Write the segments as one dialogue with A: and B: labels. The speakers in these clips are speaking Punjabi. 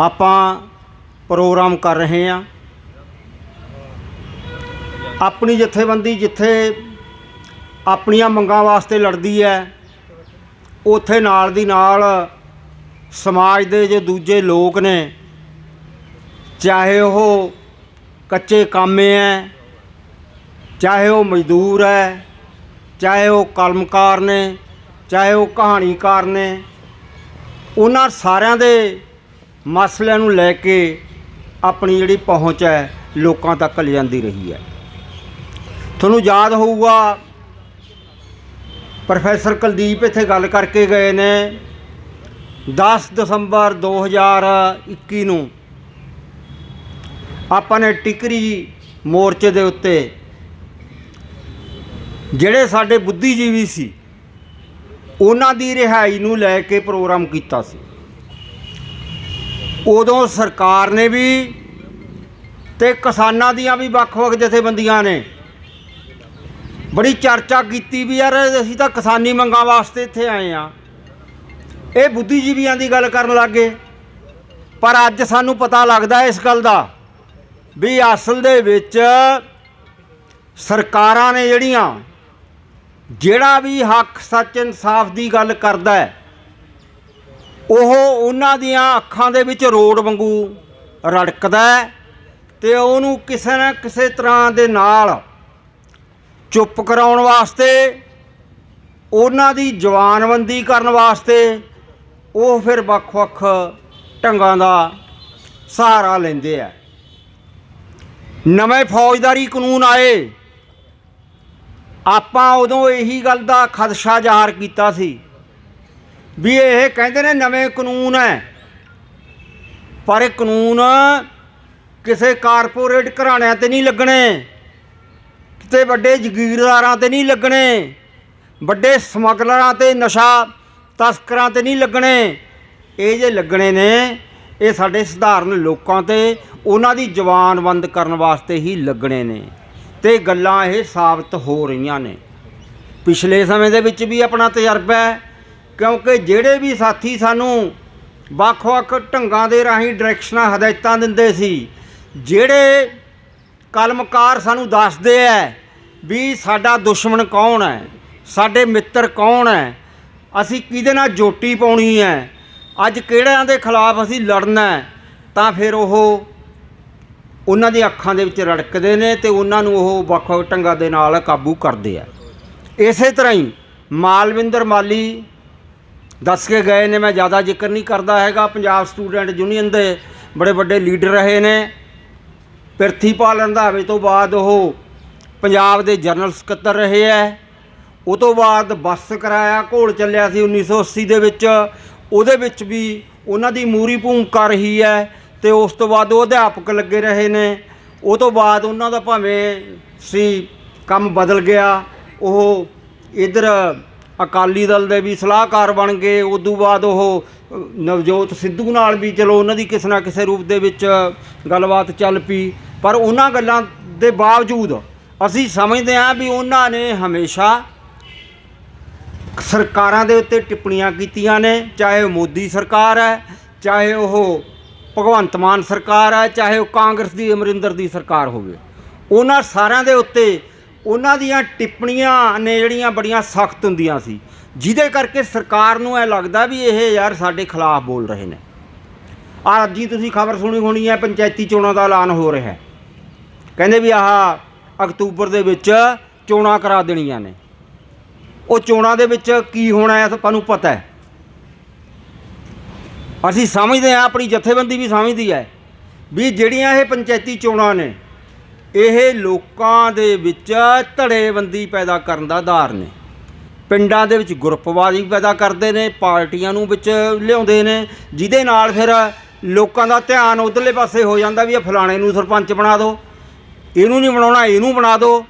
A: ਆਪਾਂ ਪ੍ਰੋਗਰਾਮ ਕਰ ਰਹੇ ਹਾਂ। ਆਪਣੀ ਜਥੇਬੰਦੀ ਜਿੱਥੇ ਆਪਣੀਆਂ ਮੰਗਾਂ ਵਾਸਤੇ ਲੜਦੀ ਹੈ, ਉੱਥੇ ਨਾਲ ਦੀ ਨਾਲ ਸਮਾਜ ਦੇ ਜੋ ਦੂਜੇ ਲੋਕ ਨੇ, ਚਾਹੇ ਉਹ ਕੱਚੇ ਕਾਮੇ ਹੈ, ਚਾਹੇ ਉਹ ਮਜ਼ਦੂਰ ਹੈ, ਚਾਹੇ ਉਹ ਕਲਮਕਾਰ ਨੇ, ਚਾਹੇ ਉਹ ਕਹਾਣੀਕਾਰ ਨੇ, ਉਹਨਾਂ ਸਾਰਿਆਂ ਦੇ ਮਸਲਿਆਂ ਨੂੰ ਲੈ ਕੇ ਆਪਣੀ ਜਿਹੜੀ ਪਹੁੰਚ ਹੈ, ਲੋਕਾਂ ਤੱਕ ਲਿਆਂਦੀ ਰਹੀ ਹੈ। ਤੁਹਾਨੂੰ ਯਾਦ ਹੋਊਗਾ, ਪ੍ਰੋਫੈਸਰ ਕੁਲਦੀਪ ਇੱਥੇ ਗੱਲ ਕਰਕੇ ਗਏ ਨੇ 10 ਦਸੰਬਰ 2021 ਨੂੰ ਆਪਾਂ ਨੇ ਟਿਕਰੀ ਮੋਰਚੇ ਦੇ ਉੱਤੇ, ਜਿਹੜੇ ਸਾਡੇ ਬੁੱਧੀਜੀਵੀ ਸੀ, ਉਹਨਾਂ ਦੀ ਰਿਹਾਈ ਨੂੰ ਲੈ ਕੇ ਪ੍ਰੋਗਰਾਮ ਕੀਤਾ ਸੀ। ਉਦੋਂ ਸਰਕਾਰ ਨੇ ਵੀ ਤੇ ਕਿਸਾਨਾਂ ਦੀਆਂ ਵੀ ਵੱਖ-ਵੱਖ ਜਥੇਬੰਦੀਆਂ ਨੇ। ਬੜੀ ਚਰਚਾ ਕੀਤੀ ਵੀ ਯਾਰ ਅਸੀਂ ਤਾਂ ਕਿਸਾਨੀ ਮੰਗਾਂ ਵਾਸਤੇ ਇੱਥੇ ਆਏ ਆ। ਇਹ ਬੁੱਧੀਜੀਵੀਆਂ ਦੀ ਗੱਲ ਕਰਨ ਲੱਗੇ। ਪਰ ਅੱਜ ਸਾਨੂੰ ਪਤਾ ਲੱਗਦਾ ਇਸ ਗੱਲ ਦਾ ਵੀ ਅਸਲ ਦੇ ਵਿੱਚ ਸਰਕਾਰਾਂ ਨੇ ਜਿਹੜੀਆਂ, ਜਿਹੜਾ ਵੀ ਹੱਕ, ਸੱਚ, ਇਨਸਾਫ ਦੀ ਗੱਲ ਕਰਦਾ ਹੈ ਉਹ ਉਹਨਾਂ ਦੀਆਂ ਅੱਖਾਂ ਦੇ ਵਿੱਚ ਰੋਡ ਵਾਂਗੂ ਰੜਕਦਾ ਹੈ ਤੇ ਉਹਨੂੰ ਕਿਸੇ ਨਾ ਕਿਸੇ ਤਰ੍ਹਾਂ ਦੇ ਨਾਲ ਚੁੱਪ ਕਰਾਉਣ ਵਾਸਤੇ, ਉਹਨਾਂ ਦੀ ਜਵਾਨਬੰਦੀ ਕਰਨ ਵਾਸਤੇ ਉਹ ਫਿਰ ਵੱਖ-ਵੱਖ ਢੰਗਾਂ ਦਾ ਸਹਾਰਾ ਲੈਂਦੇ ਆ। ਨਵੇਂ ਫੌਜਦਾਰੀ ਕਾਨੂੰਨ ਆਏ। ਆਪਾਂ ਉਦੋਂ ਇਹੀ ਗੱਲ ਦਾ ਖਦਸ਼ਾ ਜ਼ਾਹਰ ਕੀਤਾ ਸੀ। ਵੀ ਇਹ ਕਹਿੰਦੇ ਨੇ ਨਵੇਂ ਕਾਨੂੰਨ ਹੈ। ਪਰ ਇਹ ਕਾਨੂੰਨ ਕਿਸੇ ਕਾਰਪੋਰੇਟ ਘਰਾਣਿਆਂ ਤੇ ਨਹੀਂ ਲੱਗਣੇ। ਕਿਤੇ ਵੱਡੇ ਜ਼ਗੀਰਦਾਰਾਂ ਤੇ ਨਹੀਂ ਲੱਗਣੇ। ਵੱਡੇ ਸਮਗਲਰਾਂ ਤੇ ਨਸ਼ਾ ਤਸਕਰਾਂ ਤੇ ਨਹੀਂ ਲੱਗਣੇ। ਇਹ ਜੇ ਲੱਗਣੇ ਨੇ, ਇਹ ਸਾਡੇ ਸਧਾਰਨ ਲੋਕਾਂ ਤੇ ਉਹਨਾਂ ਦੀ ਜ਼ਬਾਨ ਬੰਦ ਕਰਨ ਵਾਸਤੇ ਹੀ ਲੱਗਣੇ ਨੇ। ਤੇ ਗੱਲਾਂ ਇਹ ਸਾਬਤ ਹੋ ਰਹੀਆਂ ਨੇ। ਪਿਛਲੇ ਸਮੇਂ ਦੇ ਵਿੱਚ ਵੀ ਆਪਣਾ ਤਜਰਬਾ ਹੈ। ਕਿਉਂਕਿ ਜਿਹੜੇ ਵੀ ਸਾਥੀ ਸਾਨੂੰ ਵੱਖ-ਵੱਖ ਢੰਗਾਂ ਦੇ ਰਾਹੀਂ ਡਾਇਰੈਕਸ਼ਨਾਂ ਹਦਾਇਤਾਂ ਦਿੰਦੇ ਸੀ, ਜਿਹੜੇ ਕਲਮਕਾਰ ਸਾਨੂੰ ਦੱਸਦੇ ਐ ਵੀ ਸਾਡਾ ਦੁਸ਼ਮਣ ਕੌਣ ਹੈ ਸਾਡੇ ਮਿੱਤਰ ਕੌਣ ਹੈ ਅਸੀਂ ਕਿਹਦੇ ਨਾਲ ਜੋਟੀ ਪਾਉਣੀ ਹੈ ਅੱਜ ਕਿਹੜਿਆਂ ਦੇ ਖਿਲਾਫ ਅਸੀਂ ਲੜਨਾ ਹੈ ਤਾਂ ਫਿਰ ਉਹ ਉਹਨਾਂ ਦੀ ਅੱਖਾਂ ਦੇ ਵਿੱਚ ਰੜਕਦੇ ਨੇ ਤੇ ਉਹਨਾਂ ਨੂੰ ਉਹ ਵੱਖ-ਵੱਖ ਢੰਗਾਂ ਦੇ ਨਾਲ ਕਾਬੂ ਕਰਦੇ ਆ ਇਸੇ ਤਰ੍ਹਾਂ ਹੀ ਮਾਲਵਿੰਦਰ ਮਾਲੀ ਦੱਸ ਕੇ ਗਏ ਨੇ, ਮੈਂ ਜ਼ਿਆਦਾ ਜ਼ਿਕਰ ਨਹੀਂ ਕਰਦਾ ਹੈਗਾ। ਪੰਜਾਬ ਸਟੂਡੈਂਟ ਯੂਨੀਅਨ ਦੇ ਬੜੇ ਵੱਡੇ ਲੀਡਰ ਰਹੇ ਨੇ। ਪ੍ਰਿਥੀਪਾਲ ਰੰਧਾਵੇ ਤੋਂ ਬਾਅਦ ਉਹ ਪੰਜਾਬ ਦੇ ਜਨਰਲ ਸਕੱਤਰ ਰਹੇ ਹੈ ਉਹ ਤੋਂ ਬਾਅਦ ਬੱਸ ਕਰਾਇਆ ਘੋਲ ਚੱਲਿਆ ਸੀ 1980 ਦੇ ਵਿੱਚ। ਉਹਦੇ ਵਿੱਚ ਵੀ ਉਹਨਾਂ ਦੀ ਮੂਰੀ ਭੂਮਿਕਾ ਰਹੀ ਹੈ ਤੇ ਉਸ ਤੋਂ ਬਾਅਦ ਉਹ ਅਧਿਆਪਕ ਲੱਗੇ ਰਹੇ ਨੇ। ਉਹ ਤੋਂ ਬਾਅਦ ਉਹਨਾਂ ਦਾ ਭਾਵੇਂ ਸੀ ਕੰਮ ਬਦਲ ਗਿਆ, ਉਹ ਇਧਰ ਅਕਾਲੀ ਦਲ ਦੇ ਵੀ ਸਲਾਹਕਾਰ ਬਣ ਗਏ। ਉਸ ਤੋਂ ਬਾਅਦ ਉਹ ਨਵਜੋਤ ਸਿੱਧੂ ਨਾਲ ਵੀ ਚਲੋ ਉਹਨਾਂ ਦੀ ਕਿਸੇ ਨਾ ਕਿਸੇ ਰੂਪ ਦੇ ਵਿੱਚ ਗੱਲਬਾਤ ਚੱਲ ਪਈ। ਪਰ ਉਹਨਾਂ ਗੱਲਾਂ ਦੇ ਬਾਵਜੂਦ ਅਸੀਂ ਸਮਝਦੇ ਹਾਂ ਵੀ ਉਹਨਾਂ ਨੇ ਹਮੇਸ਼ਾ ਸਰਕਾਰਾਂ ਦੇ ਉੱਤੇ ਟਿੱਪਣੀਆਂ ਕੀਤੀਆਂ ਨੇ। ਚਾਹੇ ਉਹ ਮੋਦੀ ਸਰਕਾਰ ਹੈ, ਚਾਹੇ ਉਹ ਭਗਵੰਤ ਮਾਨ ਸਰਕਾਰ ਹੈ, ਚਾਹੇ ਉਹ ਕਾਂਗਰਸ ਦੀ, ਅਮਰਿੰਦਰ ਦੀ ਸਰਕਾਰ ਹੋਵੇ। ਉਹਨਾਂ ਸਾਰਿਆਂ ਦੇ ਉੱਤੇ ਉਹਨਾਂ ਦੀਆਂ ਟਿੱਪਣੀਆਂ ਨੇ ਜਿਹੜੀਆਂ ਬੜੀਆਂ ਸਖਤ ਹੁੰਦੀਆਂ ਸੀ। ਜਿਹਦੇ ਕਰਕੇ ਸਰਕਾਰ ਨੂੰ ਇਹ ਲੱਗਦਾ ਵੀ ਇਹ ਯਾਰ ਸਾਡੇ ਖਿਲਾਫ ਬੋਲ ਰਹੇ ਨੇ। ਆ ਅੱਜ ਹੀ ਤੁਸੀਂ ਖਬਰ ਸੁਣੀ ਹੋਣੀ ਹੈ, ਪੰਚਾਇਤੀ ਚੋਣਾਂ ਦਾ ਐਲਾਨ ਹੋ ਰਿਹਾ ਹੈ। ਕਹਿੰਦੇ ਵੀ ਆਹ ਅਕਤੂਬਰ ਦੇ ਵਿੱਚ ਚੋਣਾਂ ਕਰਾ ਦੇਣੀਆਂ ਨੇ। ਉਹ ਚੋਣਾਂ ਦੇ ਵਿੱਚ ਕੀ ਹੋਣਾ ਹੈ ਤੁਹਾਨੂੰ ਪਤਾ ਹੈ। ਅਸੀਂ ਸਮਝਦੇ ਹਾਂ, ਆਪਣੀ ਜਥੇਬੰਦੀ ਵੀ ਸਮਝਦੀ ਹੈ ਵੀ ਜਿਹੜੀਆਂ ਇਹ ਪੰਚਾਇਤੀ ਚੋਣਾਂ ਨੇ ਇਹ ਲੋਕਾਂ ਦੇ ਵਿੱਚ ਧੜੇਬੰਦੀ ਪੈਦਾ ਕਰਨ ਦਾ ਆਧਾਰ ਨੇ। ਪਿੰਡਾਂ ਦੇ ਵਿੱਚ ਗਰੁੱਪਵਾਦੀ ਪੈਦਾ ਕਰਦੇ ਨੇ, ਪਾਰਟੀਆਂ ਨੂੰ ਵਿੱਚ ਲਿਆਉਂਦੇ ਨੇ, ਜਿਹਦੇ ਨਾਲ ਫਿਰ ਲੋਕਾਂ ਦਾ ਧਿਆਨ ਉਧਰਲੇ ਪਾਸੇ ਹੋ ਜਾਂਦਾ ਵੀ ਇਹ ਫਲਾਣੇ ਨੂੰ ਸਰਪੰਚ ਬਣਾ ਦਿਓ ਇਹਨੂੰ ਨਹੀਂ ਬਣਾਉਣਾ, ਇਹਨੂੰ ਬਣਾ ਦਿਓ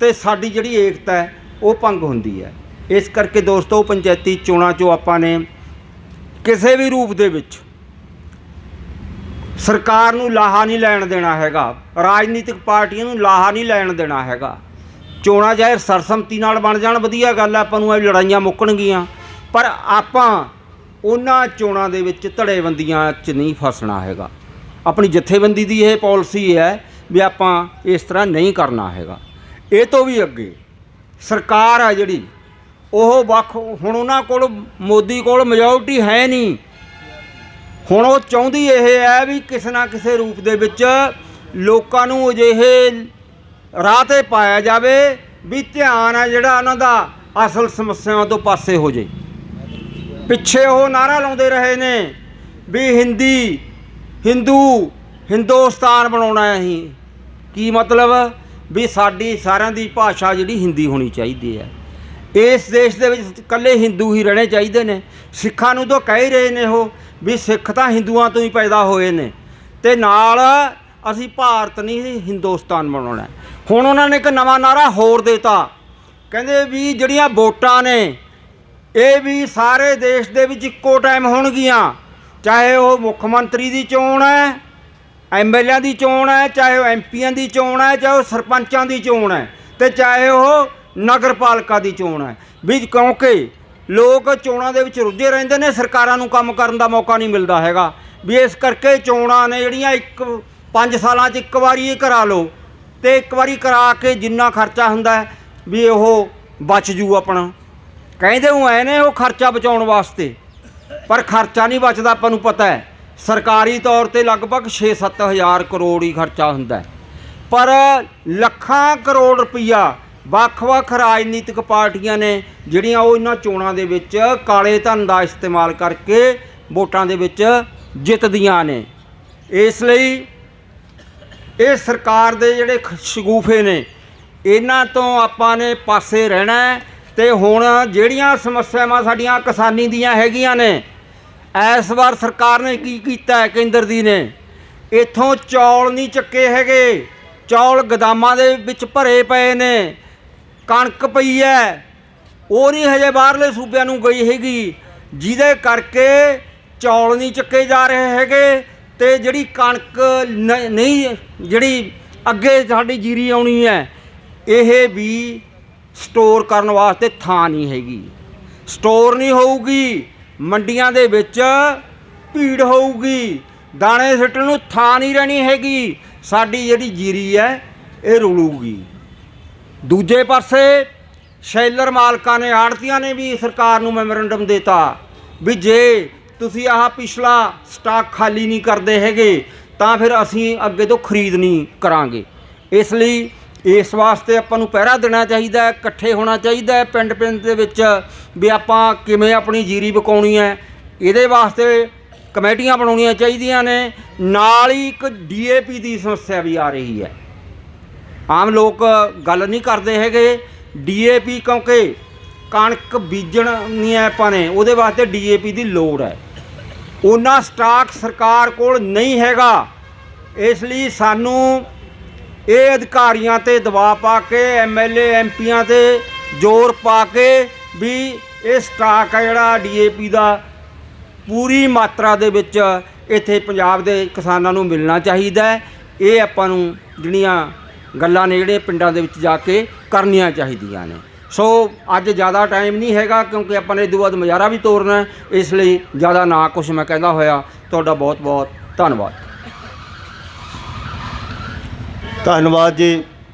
A: ਤੇ ਸਾਡੀ ਜਿਹੜੀ ਏਕਤਾ ਹੈ, ਉਹ ਭੰਗ ਹੁੰਦੀ ਹੈ। ਇਸ ਕਰਕੇ ਦੋਸਤੋ, ਪੰਚਾਇਤੀ ਚੋਣਾਂ 'ਚੋਂ ਆਪਾਂ ਨੇ ਕਿਸੇ ਵੀ ਰੂਪ ਦੇ ਵਿੱਚ ਸਰਕਾਰ ਨੂੰ ਲਾਹਾ ਨਹੀਂ ਲੈਣ ਦੇਣਾ ਹੈਗਾ। ਰਾਜਨੀਤਿਕ ਪਾਰਟੀਆਂ ਨੂੰ ਲਾਹਾ ਨਹੀਂ ਲੈਣ ਦੇਣਾ ਹੈਗਾ। ਚੋਣਾਂ ਚਾਹੇ ਸਰਸਮਤੀ ਨਾਲ ਬਣ ਜਾਣ, ਵਧੀਆ ਗੱਲ ਹੈ ਆਪਾਂ ਨੂੰ ਇਹ ਲੜਾਈਆਂ ਮੁੱਕਣਗੀਆਂ। ਪਰ ਆਪਾਂ ਉਹਨਾਂ ਚੋਣਾਂ ਦੇ ਵਿੱਚ ਧੜੇਬੰਦੀਆਂ 'ਚ ਨਹੀਂ ਫਸਣਾ ਹੈਗਾ। ਆਪਣੀ ਜਥੇਬੰਦੀ ਦੀ ਇਹ ਪਾਲਿਸੀ ਹੈ ਵੀ ਆਪਾਂ ਇਸ ਤਰ੍ਹਾਂ ਨਹੀਂ ਕਰਨਾ ਹੈਗਾ। ਇਹ ਤੋਂ ਵੀ ਅੱਗੇ ਸਰਕਾਰ ਆ ਜਿਹੜੀ, ਉਹ ਵੱਖ ਹੁਣ ਉਹਨਾਂ ਕੋਲ, ਮੋਦੀ ਕੋਲ ਮੈਜੋਰਟੀ ਹੈ ਨਹੀਂ। ਹੁਣ ਉਹ ਚਾਹੁੰਦੀ ਇਹ ਹੈ ਵੀ ਕਿਸੇ ਨਾ ਕਿਸੇ ਰੂਪ ਦੇ ਵਿੱਚ ਲੋਕਾਂ ਨੂੰ ਅਜਿਹੇ ਰਾਹ ਤੇ ਪਾਇਆ ਜਾਵੇ ਵੀ ਧਿਆਨ ਹੈ ਜਿਹੜਾ ਉਹਨਾਂ ਦਾ ਅਸਲ ਸਮੱਸਿਆਵਾਂ ਤੋਂ ਪਾਸੇ ਹੋ ਜੇ। ਪਿੱਛੇ ਉਹ ਨਾਰਾ ਲਾਉਂਦੇ ਰਹੇ ਨੇ ਵੀ ਹਿੰਦੀ, ਹਿੰਦੂ, ਹਿੰਦੁਸਤਾਨ ਬਣਾਉਣਾ ਹੈ ਅਸੀਂ। ਕੀ ਮਤਲਬ? ਵੀ ਸਾਡੀ ਸਾਰਿਆਂ ਦੀ ਭਾਸ਼ਾ ਜਿਹੜੀ ਹਿੰਦੀ ਹੋਣੀ ਚਾਹੀਦੀ ਹੈ। ਇਸ ਦੇਸ਼ ਦੇ ਵਿੱਚ ਇਕੱਲੇ ਹਿੰਦੂ ਹੀ ਰਹਿਣੇ ਚਾਹੀਦੇ ਨੇ। ਸਿੱਖਾਂ ਨੂੰ ਤਾਂ ਕਹਿ ਹੀ ਰਹੇ ਨੇ ਉਹ ਵੀ ਸਿੱਖ ਤਾਂ ਹਿੰਦੂਆਂ ਤੋਂ ਹੀ ਪੈਦਾ ਹੋਏ ਨੇ ਤੇ ਨਾਲ ਅਸੀਂ ਭਾਰਤ ਨਹੀਂ ਹਿੰਦੁਸਤਾਨ ਬਣਾਉਣਾ ਹੁਣ ਉਹਨਾਂ ਨੇ ਇੱਕ ਨਵਾਂ ਨਾਰਾ ਹੋਰ ਦੇਤਾ। ਕਹਿੰਦੇ ਵੀ ਜਿਹੜੀਆਂ ਵੋਟਾਂ ਨੇ, ਇਹ ਵੀ ਸਾਰੇ ਦੇਸ਼ ਦੇ ਵਿੱਚ ਇੱਕੋ ਟਾਈਮ ਹੋਣਗੀਆਂ। ਚਾਹੇ ਉਹ ਮੁੱਖ ਮੰਤਰੀ ਦੀ ਚੋਣ ਹੈ ਐਮਐਲਏ ਦੀ ਚੋਣ ਹੈ, ਚਾਹੇ ਉਹ ਐਮਪੀਆਂ ਦੀ ਚੋਣ ਹੈ, ਚਾਹੇ ਉਹ ਸਰਪੰਚਾਂ ਦੀ ਚੋਣ ਹੈ ਤੇ ਚਾਹੇ ਉਹ ਨਗਰਪਾਲਿਕਾ ਦੀ ਚੋਣ ਹੈ। ਵੀ ਕਿਉਂਕਿ ਲੋਕ ਚੋਣਾਂ ਦੇ ਵਿੱਚ ਰੁੱਝੇ ਰਹਿੰਦੇ ਨੇ, ਸਰਕਾਰਾਂ ਨੂੰ ਕੰਮ ਕਰਨ ਦਾ ਮੌਕਾ ਨਹੀਂ ਮਿਲਦਾ ਹੈਗਾ। ਵੀ ਇਸ ਕਰਕੇ ਚੋਣਾਂ ਨੇ ਜਿਹੜੀਆਂ ਇੱਕ 5 ਸਾਲਾਂ 'ਚ ਇੱਕ ਵਾਰੀ ਇਹ ਕਰਾ ਲਓ, ਤੇ ਇੱਕ ਵਾਰੀ ਕਰਾ ਕੇ ਜਿੰਨਾ ਖਰਚਾ ਹੁੰਦਾ ਵੀ ਉਹ ਬਚ ਜੂ ਆਪਣਾ। ਕਹਿੰਦੇ ਉਹ ਐ ਨੇ, ਉਹ ਖਰਚਾ ਬਚਾਉਣ ਵਾਸਤੇ। ਪਰ ਖਰਚਾ ਨਹੀਂ ਬਚਦਾ, ਆਪਾਂ ਨੂੰ ਪਤਾ ਹੈ। ਸਰਕਾਰੀ ਤੌਰ ਤੇ ਲਗਭਗ 6-7 ਹਜ਼ਾਰ ਕਰੋੜ ਹੀ ਖਰਚਾ ਹੁੰਦਾ ਪਰ ਲੱਖਾਂ ਕਰੋੜ ਰੁਪਈਆ ਵੱਖ-ਵੱਖ ਰਾਜਨੀਤਿਕ ਪਾਰਟੀਆਂ ਨੇ ਜਿਹੜੀਆਂ ਉਹ ਇਹਨਾਂ ਚੋਣਾਂ ਦੇ ਵਿੱਚ ਕਾਲੇ ਧਨ ਦਾ ਇਸਤੇਮਾਲ ਕਰਕੇ ਵੋਟਾਂ ਦੇ ਵਿੱਚ ਜਿੱਤਦੀਆਂ ਨੇ। ਇਸ ਲਈ ਇਹ ਸਰਕਾਰ ਦੇ ਜਿਹੜੇ ਖ- ਸ਼ਗੂਫੇ ਨੇ, ਇਹਨਾਂ ਤੋਂ ਆਪਾਂ ਨੇ ਪਾਸੇ ਰਹਿਣਾ ਹੈ ਤੇ ਹੁਣ ਜਿਹੜੀਆਂ ਸਮੱਸਿਆਵਾਂ ਸਾਡੀਆਂ ਕਿਸਾਨੀ ਦੀਆਂ ਹੈਗੀਆਂ ਨੇ, ਇਸ ਵਾਰ ਸਰਕਾਰ ਨੇ ਕੀ ਕੀਤਾ ਹੈ ਕੇਂਦਰ ਦੀ ਨੇ? ਇੱਥੋਂ ਚੌਲ ਨਹੀਂ ਚੱਕੇ ਹੈਗੇ, ਚੌਲ ਗਦਾਮਾਂ ਦੇ ਵਿੱਚ ਭਰੇ ਪਏ ਨੇ। ਕਣਕ ਪਈ ਹੈ ਉਹ ਨਹੀਂ ਹਜੇ ਬਾਹਰਲੇ ਸੂਬਿਆਂ ਨੂੰ ਗਈ ਹੈਗੀ। ਜਿਹਦੇ ਕਰਕੇ ਚੌਲ ਨਹੀਂ ਚੱਕੇ ਜਾ ਰਹੇ ਹੈਗੇ ਤੇ ਜਿਹੜੀ ਕਣਕ ਨ- ਨਹੀਂ, ਜਿਹੜੀ ਅੱਗੇ ਸਾਡੀ ਜੀਰੀ ਆਉਣੀ ਹੈ ਇਹ ਵੀ ਸਟੋਰ ਕਰਨ ਵਾਸਤੇ ਥਾਂ ਨਹੀਂ ਹੈਗੀ। ਸਟੋਰ ਨਹੀਂ ਹੋਊਗੀ, ਮੰਡੀਆਂ ਦੇ ਵਿੱਚ ਭੀੜ ਹੋਊਗੀ, ਦਾਣੇ ਸਿੱਟਣ ਨੂੰ ਥਾਂ ਨਹੀਂ ਰਹਿਣੀ ਹੈਗੀ। ਸਾਡੀ ਜਿਹੜੀ ਜੀਰੀ ਹੈ ਇਹ ਰੁਲੂਗੀ। ਦੂਜੇ ਪਾਸੇ ਸ਼ੈਲਰ ਮਾਲਕਾਂ ਨੇ, ਆੜਤੀਆਂ ਨੇ ਵੀ ਸਰਕਾਰ ਨੂੰ ਮੈਮੋਰੰਡਮ ਦਿੱਤਾ ਵੀ ਜੇ ਤੁਸੀਂ ਆਹ ਪਿਛਲਾ ਸਟਾਕ ਖਾਲੀ ਨਹੀਂ ਕਰਦੇ ਹੈਗੇ, ਤਾਂ ਫਿਰ ਅਸੀਂ ਅੱਗੇ ਤੋਂ ਖਰੀਦ ਨਹੀਂ ਕਰਾਂਗੇ। ਇਸ ਲਈ ਇਸ ਵਾਸਤੇ ਆਪਾਂ ਨੂੰ ਪਹਿਰਾ ਦੇਣਾ ਚਾਹੀਦਾ ਹੈ, ਇਕੱਠੇ ਹੋਣਾ ਚਾਹੀਦਾ ਹੈ ਪਿੰਡ ਪਿੰਡ ਦੇ ਵਿੱਚ ਵੀ ਆਪਾਂ ਕਿਵੇਂ ਆਪਣੀ ਜੀਰੀ ਵਿਕਾਉਣੀ ਹੈ। ਇਹਦੇ ਵਾਸਤੇ ਕਮੇਟੀਆਂ ਬਣਾਉਣੀਆਂ ਚਾਹੀਦੀਆਂ ਨੇ। ਨਾਲ ਹੀ ਇੱਕ ਡੀਏਪੀ ਦੀ ਸਮੱਸਿਆ ਵੀ ਆ ਰਹੀ ਹੈ। ਆਮ ਲੋਕ ਗੱਲ ਨਹੀਂ ਕਰਦੇ ਹੈਗੇ। ਡੀਏਪੀ ਕਿਉਂਕਿ ਕਣਕ ਬੀਜਣੀ ਹੈ ਆਪਾਂ ਨੇ, ਉਹਦੇ ਵਾਸਤੇ ਡੀਏਪੀ ਦੀ ਲੋੜ ਹੈ। ਉਹਨਾਂ ਸਟਾਕ ਸਰਕਾਰ ਕੋਲ ਨਹੀਂ ਹੈਗਾ। ਇਸ ਲਈ ਸਾਨੂੰ ਇਹ ਅਧਿਕਾਰੀਆਂ ਤੇ ਦਬਾਅ ਪਾ ਕੇ ਐਮਐਲਏ ਐਮਪੀਆਂ ਤੇ ਜ਼ੋਰ ਪਾ ਕੇ ਵੀ ਇਹ ਸਟਾਕ ਹੈ ਜਿਹੜਾ ਡੀਏਪੀ ਦਾ, ਪੂਰੀ ਮਾਤਰਾ ਦੇ ਵਿੱਚ ਇੱਥੇ ਪੰਜਾਬ ਦੇ ਕਿਸਾਨਾਂ ਨੂੰ ਮਿਲਣਾ ਚਾਹੀਦਾ ਇਹ ਆਪਾਂ ਨੂੰ ਜਿਹੜੀਆਂ ਗੱਲਾਂ ਨੇ ਜਿਹੜੇ ਪਿੰਡਾਂ ਦੇ ਵਿੱਚ ਜਾ ਕੇ ਕਰਨੀਆਂ ਚਾਹੀਦੀਆਂ ਨੇ। ਸੋ ਅੱਜ ਜ਼ਿਆਦਾ ਟਾਈਮ ਨਹੀਂ ਹੈਗਾ ਕਿਉਂਕਿ ਆਪਾਂ ਨੇ ਇਹ ਤੋਂ ਮੁਜ਼ਾਹਰਾ ਵੀ ਤੋਰਨਾ ਇਸ ਲਈ ਜ਼ਿਆਦਾ ਨਾ ਕੁਝ ਮੈਂ ਕਹਿੰਦਾ ਹੋਇਆ। ਤੁਹਾਡਾ ਬਹੁਤ ਬਹੁਤ ਧੰਨਵਾਦ।
B: ਧੰਨਵਾਦ ਜੀ।